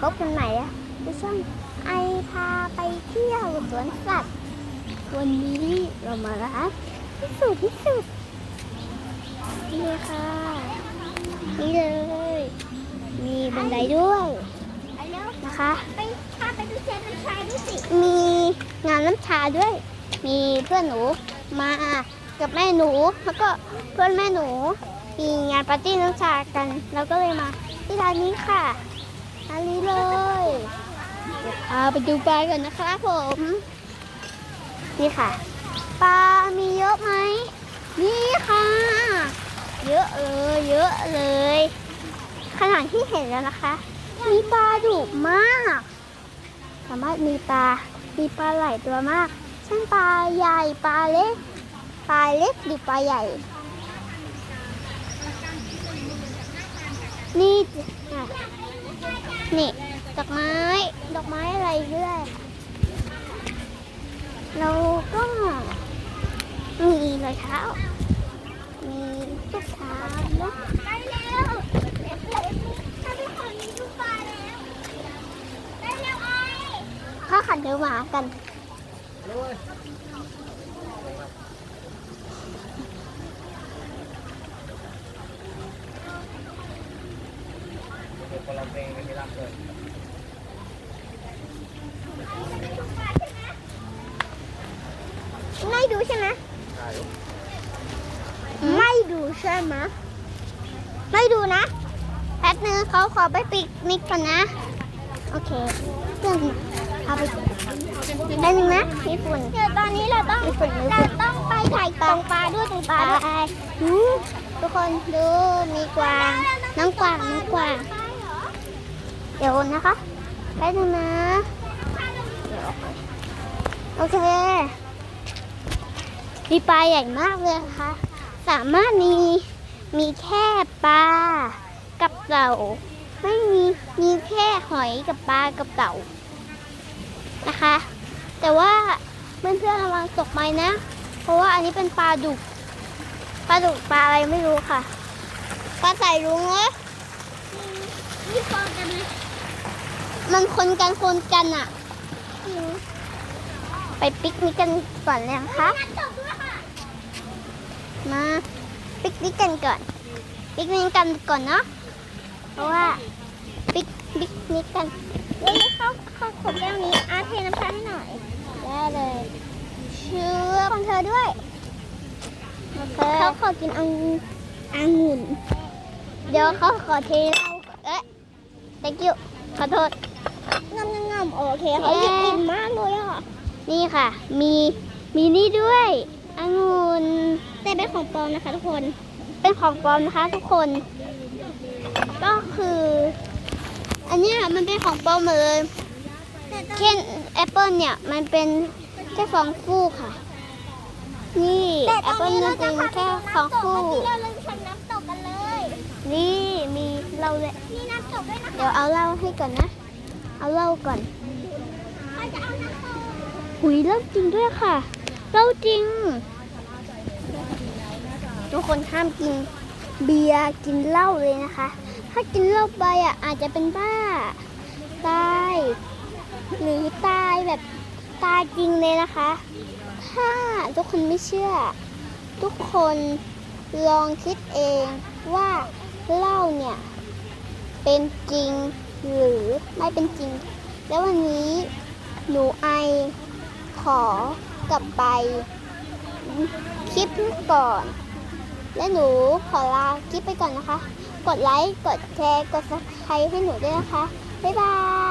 พบกันใหม่อะในช่องไอพาไปเที่ยวสวนสัตว์ วันนี้เรามาร้านพิสูจน์พิสูจน์นี่เลยค่ะ นี่เลย มีบันไดด้วยนะคะไปพาไปดูเชนน้ำชาด้วยสิ มีงานน้ำชาด้วย มีเพื่อนหนูมากับแม่หนูแล้วก็เพื่อนแม่หนู มีงานปาร์ตี้น้ำชากัน เราก็เลยมาที่ร้านนี้ค่ะ ร้านนี้เลยเดี๋ยวพาไปดูปลากันนะคะผม นี่ค่ะ ปลามีเยอะไหม นี่ค่ะ เยอะเลยเยอะเลย ขนาดที่เห็นแล้วนะคะ มีปลาดุมาก สามารถมีปลา มีปลาหลายตัวมาก เช่นปลาใหญ่ปลาเล็ก ปลาเล็กหรือปลาใหญ่ นี่อะ นี่ดอกไม้ ดอกไม้อะไรด้วยค่ะเราก็มีรอยเท้า มีลูกเท้าเนอะไปแล้วถ้าไปขอมีดูปลาแล้วไปเร็วไอ้ข้าขันเดือหมากัน คนละเพลงไม่มีรับเลยไม่ดูใช่ไหมใช่ไม่ดูใช่ไหมไม่ดูนะ แป๊บนึงเขาขอไปปิกนิกก่อนนะ โอเคเดี๋ยวเอาไปแป๊บนึงนะมีฝุ่นเดี๋ยวตอนนี้เราต้องมีฝุ่นมีเราฝุ่นต้องไปถ่ายตรงปลาด้วยตรงปลาด้วยไปดูทุกคนดูมีกวาง น้องกวางน้องกวาง เดี๋ยวนะคะแป๊บนึงนะโอเคมีปลาใหญ่มากเลยค่ะ สามารถมีมีแค่ปลากับเต่า ไม่มีมีแค่หอยกับปลากับเต่านะคะ แต่ว่าเพื่อนๆระวังตกไม้นะ เพราะว่าอันนี้เป็นปลาดุกปลาดุกปลาอะไรไม่รู้ค่ะปลาใส่ลุงเหรอนี่ฟองกันไหม มันคนกันคนกันอะไปปิกนิกกันก่อนเลยนะคะน้ำตกด้วยค่ะมาปิกนิกกันก่อนปิกนิกกันก่อนเนาะเพราะว่าปิกปิกนิกกันเดี๋ยวเข้าเข้าขวดแก้วนี้อาเทน้ำชาให้หน่อย ได้เลยเชื่อของเธอด้วยโอเคเขาขอกินององุ่นเดี๋ยวเขาขอเทเหล้าก่อนเอ๊ะ thank you ขอโทษ งำงำงำโอเคเขาหยิบกินมากเลยอะ นี่ค่ะ มีมีนี่ด้วยองุ่นแต่เป็นของปลอมนะคะ ทุกคน เป็นของปลอมนะคะ ทุกคน ก็คือ อันเนี้ยมันเป็นของปลอมหมดเลยเช่นแอปเปิลเนี่ยมันเป็นแค่ฟองฟูกค่ะ นี่แต่แอตปอนเปิลนี้มัเรานจะเป็นพาไปแค่ดูฟองน้ำตกฟูเมื่อกกี้เราเลยชมน้ำตกกันเลย นี่มีเราเลยมีน้ำตกด้วยนะคะเดี๋ยวเอาเหล้าให้ก่อนนะ เอาเหล้าก่อนหุยเหล้าจริงด้วยค่ะเหล้าจริง ทุกคนห้ามกินเบียร์กินเหล้าเลยนะคะ ถ้ากินเหล้าไปอะอาจจะเป็นบ้าตาย หรือตายแบบตายจริงเลยนะคะ ถ้าทุกคนไม่เชื่อ ทุกคนลองคิดเองว่าเหล้าเนี่ยเป็นจริง หรือไม่เป็นจริง แล้ววันนี้หนูไอขอกลับไป คลิปก่อน และหนูขอลาคลิปไปก่อนนะคะ กดไลค์ กดแชร์ กดซับสไครต์ให้หนูด้วยนะคะ บ๊ายบาย